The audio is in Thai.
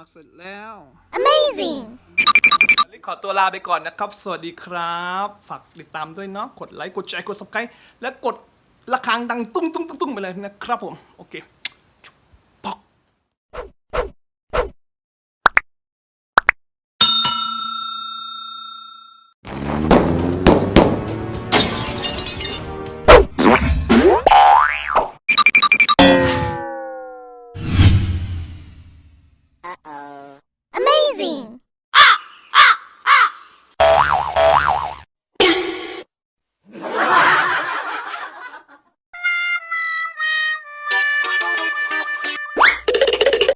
มัครเสร็จแล้ว Amazing! ลิขอตัวลาไปก่อนนะครับ สวัสดีครับ ฝากติดตามด้วยเนาะ กดไลค์ กดแชร์ กด subscribe และกดระฆังดังตุ้งตุ้งตุ้งตุ้งไปเลยนะครับผม โอเค